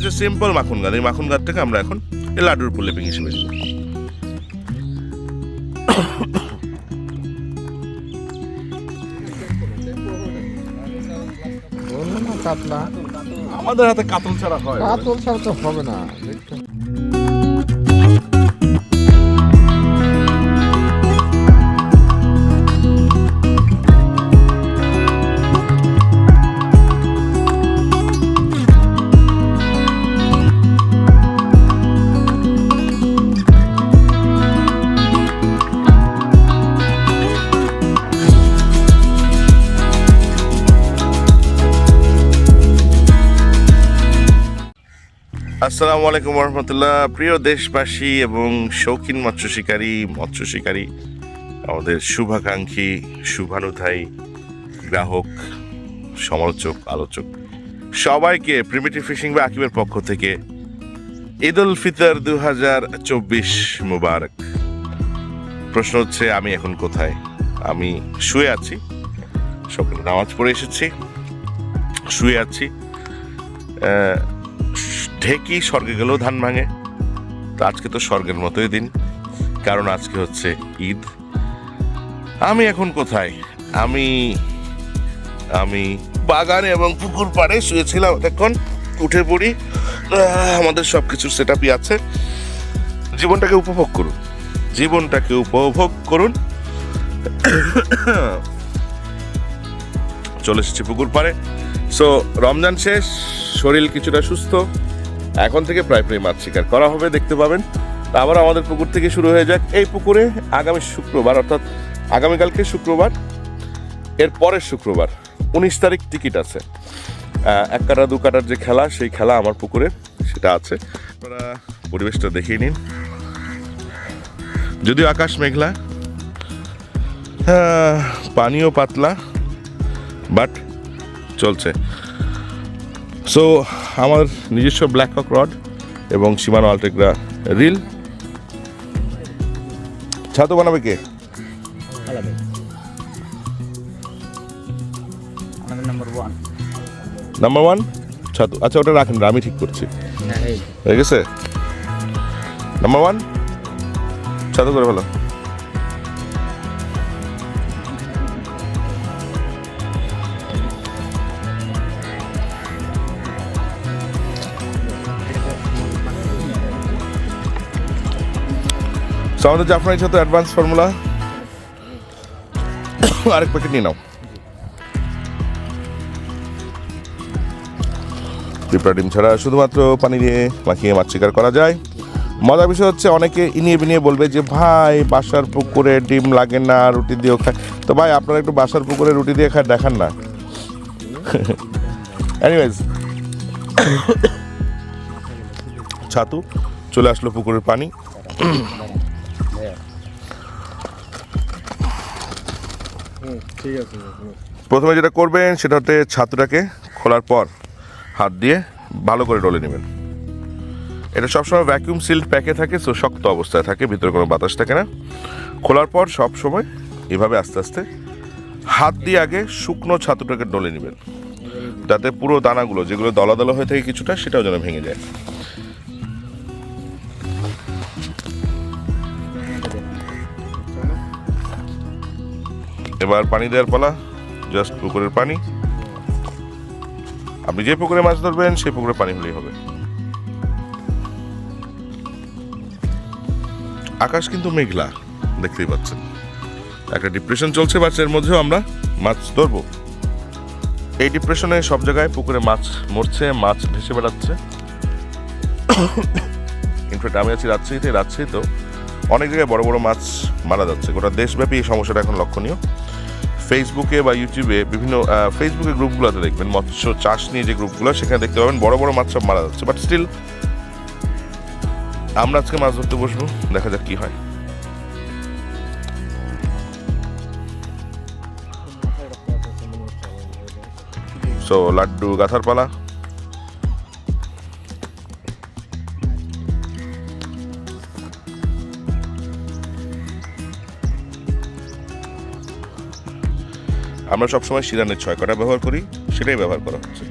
হচ্ছে সিম্পল মাখন গাছ এই মাখন গাছ থেকে আমরা এখন এই লাড্ডুর পুলিপিং হিসেবে দিব। আমাদের হাতে কাতল ছাড়া হয় কাতল ছাড়া তো হবে না। আসসালামু আলাইকুম রহমতুল্লাহ প্রিয় দেশবাসী এবং শৌখিন মৎস্য শিকারী মৎস্য শিকারী, আমাদের শুভাকাঙ্ক্ষী, শুভানুধায়ী গ্রাহক, সমালোচক, আলোচক, সবাইকে প্রিমিটিভ ফিশিং বা আকিবের পক্ষ থেকে ঈদ উল ফিতর দু হাজার চব্বিশ মুবারক। প্রশ্ন হচ্ছে, আমি এখন কোথায়? আমি শুয়ে আছি। সকালে নামাজ পড়ে এসেছি। শুয়ে আছি। ঢেকি স্বর্গে গেলেও ধান ভাঙে। তো আজকে তো স্বর্গের মতোই দিন। কারণ আজকে হচ্ছে ঈদ। আমি এখন কোথায়? আমি আমি বাগানে এবং পুকুর পাড়ে শুয়েছিলাম এখন উঠে পড়ি। আমাদের সব কিছুর সেট আপই আছে। জীবনটাকে উপভোগ করুন। জীবনটাকে উপভোগ করুন। চলে এসেছি পুকুর পাড়ে। সো রমজান শেষ। শরীর কিছুটা সুস্থ। এখন থেকে প্রায় প্রায় মাছ শিকার করা হবে দেখতে পাবেন। আবার আমাদের পুকুর থেকে শুরু হয়ে যাক। এই পুকুরে আগামী শুক্রবার অর্থাৎ আগামীকালকে শুক্রবার এর পরের শুক্রবার উনিশ তারিখ টিকিট আছে। এক কাটা দু কাটার যে খেলা সেই খেলা আমার পুকুরে সেটা আছে। পরিবেশটা দেখিয়ে নিন। যদিও আকাশ মেঘলা আহ, পানিও পাতলা বাট চলছে। সো আমার নিজস্ব ব্ল্যাক হক রড এবং সীমানো আলটেগ্রা রিল ছাতু বানাবে কে? নাম্বার ওয়ান ছাতু আচ্ছা ওটা রাখেন আমি ঠিক করছি। হ্যাঁ হয়ে গেছে? নাম্বার ওয়ান ছাতু করে ফেলো। So, আমাদের জাফরানি ছাতু অ্যাডভান্স ফর্মুলা আরেক প্যাকেট নিয়ে নাও। পিঁপড়া ডিম ছাড়া শুধুমাত্র পানি দিয়ে মাখিয়ে মাছ শিকার করা যায়। মজার বিষয় হচ্ছে অনেকে ইনিয়ে বিনিয়ে বলবে যে ভাই বাসার পুকুরে ডিম লাগে না রুটি দিয়েও খায় তো ভাই আপনারা একটু বাসার পুকুরে রুটি দিয়ে খায় দেখান না। এনিওয়েজ ছাতু চলে আসলো পুকুরের পানি। প্রথমে যেটা করবেন সেটা ছাতুটাকে খোলার পর হাত দিয়ে ভালো করে ডলে নেবেন। এটা সবসময় ভ্যাকুয়াম সিল্ড প্যাকে থাকে সো শক্ত অবস্থায় থাকে, ভিতরে কোনো বাতাস থাকে না। খোলার পর সব সময় এভাবে আস্তে আস্তে হাত দিয়ে আগে শুকনো ছাতুটাকে ডলে নেবেন। যাতে পুরো দানাগুলো, যেগুলো দলা দলা হয়ে থাকে কিছুটা, সেটাও যেন ভেঙে যায়। এবার পানি দেওয়ার পালা। জাস্ট পুকুরের পানি। আপনি যে পুকুরে মাছ ধরবেন, সেই পুকুরে পানি হলেই হবে। আকাশ কিন্তু মেঘলা, দেখতেই পাচ্ছেন। একটা ডিপ্রেশন চলছে বাচ্চার মধ্যেও, আমরা মাছ ধরবো। এই ডিপ্রেশনে সব জায়গায় পুকুরে মাছ মরছে, মাছ ভেসে বেড়াচ্ছে। ইনফ্যাক্ট আমি আছি রাজশাহীতে, রাজশাহীতেও অনেক জায়গায় বড় বড় মাছ মারা যাচ্ছে। গোটা দেশব্যাপী এই সমস্যাটা এখন লক্ষণীয়। ফেসবুকে বা ইউটিউবে বিভিন্ন ফেসবুকে গ্রুপগুলোতে দেখবেন, মৎস্য চাষ নিয়ে যে গ্রুপগুলো সেখানে দেখতে পাবেন বড় বড় মাছ সব মারা যাচ্ছে। বাট স্টিল আমরা আজকে মাছ ধরতে বসবো, দেখা যাক কি হয়। সো লাড্ডু, গাথার পালা। আমরা সবসময় শিরানের ছয় কটা ব্যবহার করি সেটাই ব্যবহার করা হচ্ছে।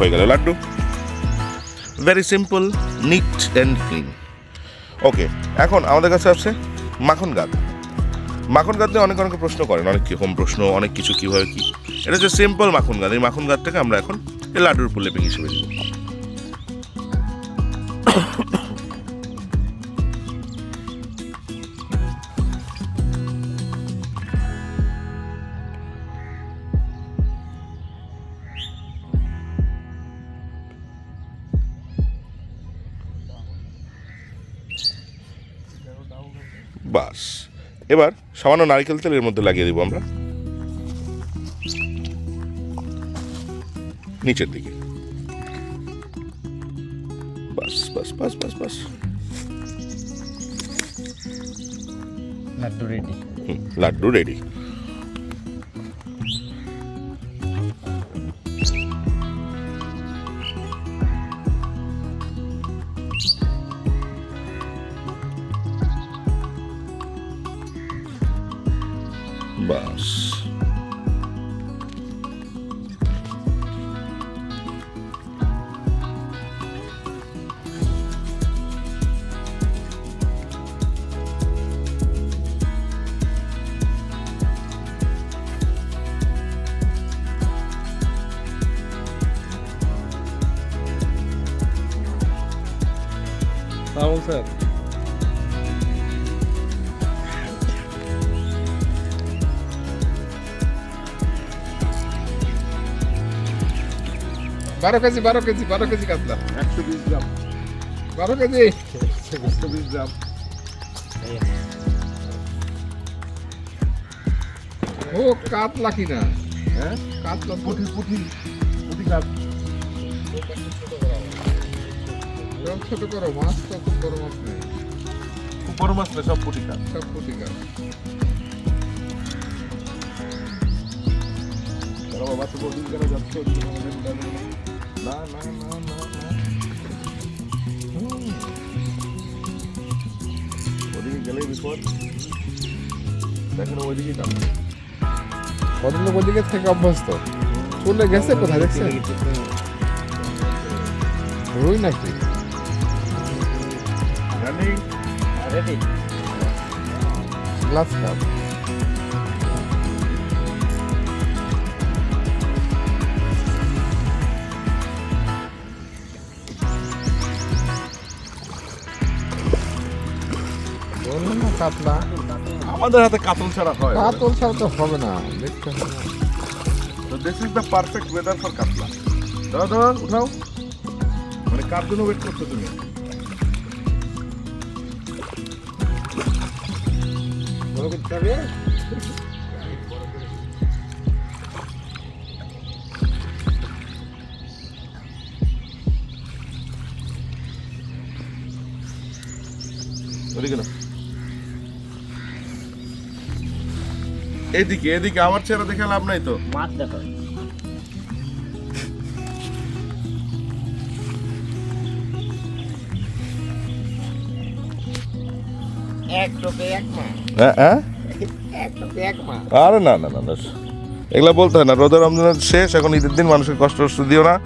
হয়ে গেল, laddu. Very simple neat and clean okay এখন আমাদের কাছে আছে মাখন গাদ। মাখন গাদ নিয়ে অনেক অনেক প্রশ্ন করেন, অনেক রকম প্রশ্ন, অনেক কিছু কীভাবে কী। এটা হচ্ছে সিম্পল মাখন গাদ। এই মাখন গাদটাকে আমরা এখন এই লাড্ডুর উপর লেপিং হিসেবে দিব বাস। এবার সামান্য নারকেল তেল এর মধ্যে লাগিয়ে দিব আমরা। নিচের দিকে। বাস বাস বাস বাস বাস। Laddu ready laddu ready sir বারো কেজি বারো কেজি বারো কেজি কাতলা। একশো বিশ গ্রাম। বারো কেজি? একশো বিশ গ্রাম। ও কাতলা কিনা? হ্যাঁ? কাতলা পুঁটি পুঁটি। পুঁটি সব ছোট করো মাছ তো খুব বড় মাছ নেই। খুব বড় মাছ না সব পুঁটি কাপ সব পুঁটি কাপ বাবা তো যাচ্ছে না। না না না ওদিকে গেলেই বিপদ। দেখেন ওইদিকে কাপ ভদ্রলোক ওদিকে থেকে অভ্যস্ত? চলে গেছে কোথায় দেখছেন? রুই নাকি? রেডি গ্লাস কাপ কাতলা। আমাদের হাতে কাতল ছাড়া হয় কাতল ছাড়া তো হবে না। দেখতে হবে। তো this is the perfect weather for catla. দাও দাও উঠাও। মানে কার জন্য ওয়েট করছ তুমি? বড় করতে হবে। ওদিকে এদিকে এদিকে আমার চেহারা দেখে লাভ নাই তো। মাছ দেখো। এক টোপে এক মা হ্যাঁ হ্যাঁ? আরে না না না না। এগুলা বলতে হয় না। রোজার রমজানের শেষ এখন ঈদের দিন মানুষকে কষ্ট কষ্ট দিও না।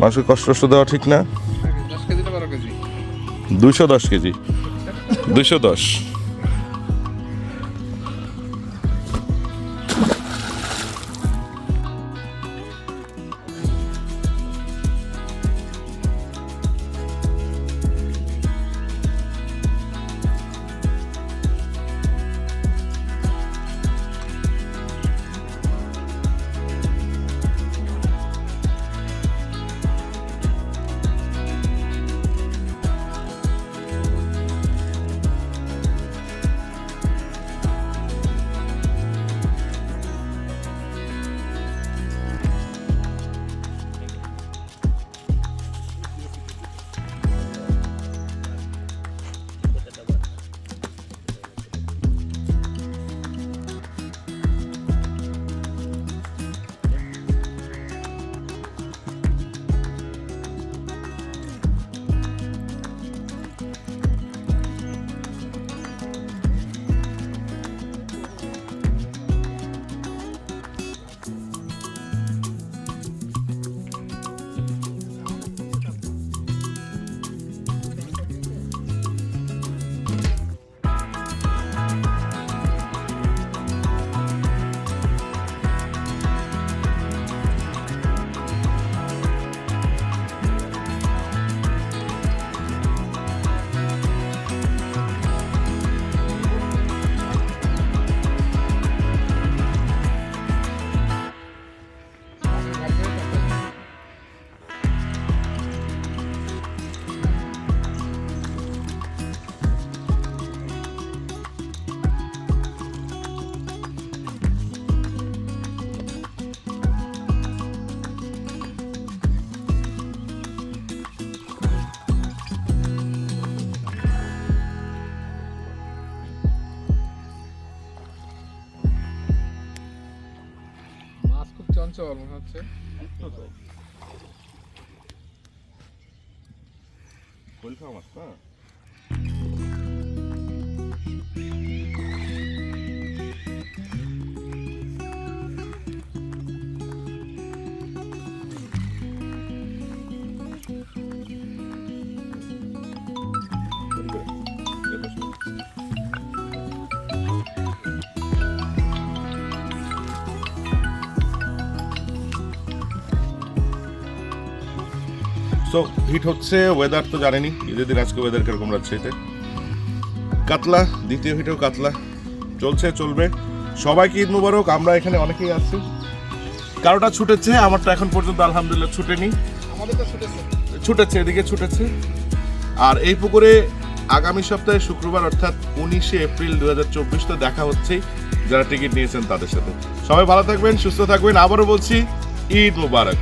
মানুষকে কষ্ট কষ্ট দেওয়া ঠিক না? দশ কেজি দুশো বারো কেজি দুইশো দশ কেজি দুইশো দশ চঞ্চল মনে হচ্ছে কলফা মাছ সো হিট হচ্ছে ওয়েদার তো জানেনি ঈদের দিন আজকে ওয়েদার কীরকম রাজশাহীতে? কাতলা, দ্বিতীয় হিটেও কাতলা। চলছে, চলবে। সবাইকে ঈদ মুবারক? আমরা এখানে অনেকেই আছি। কারোটা ছুটেছে, আমারটা এখন পর্যন্ত আলহামদুলিল্লাহ ছুটেনি। ছুটেছে, এদিকে ছুটেছে। আর এই পুকুরে আগামী সপ্তাহে শুক্রবার, অর্থাৎ উনিশে এপ্রিল দু হাজার চব্বিশতে দেখা হচ্ছে যারা টিকিট নিয়েছেন তাদের সাথে। সবাই ভালো থাকবেন, সুস্থ থাকবেন। আবারও বলছি, ঈদ মুবারক।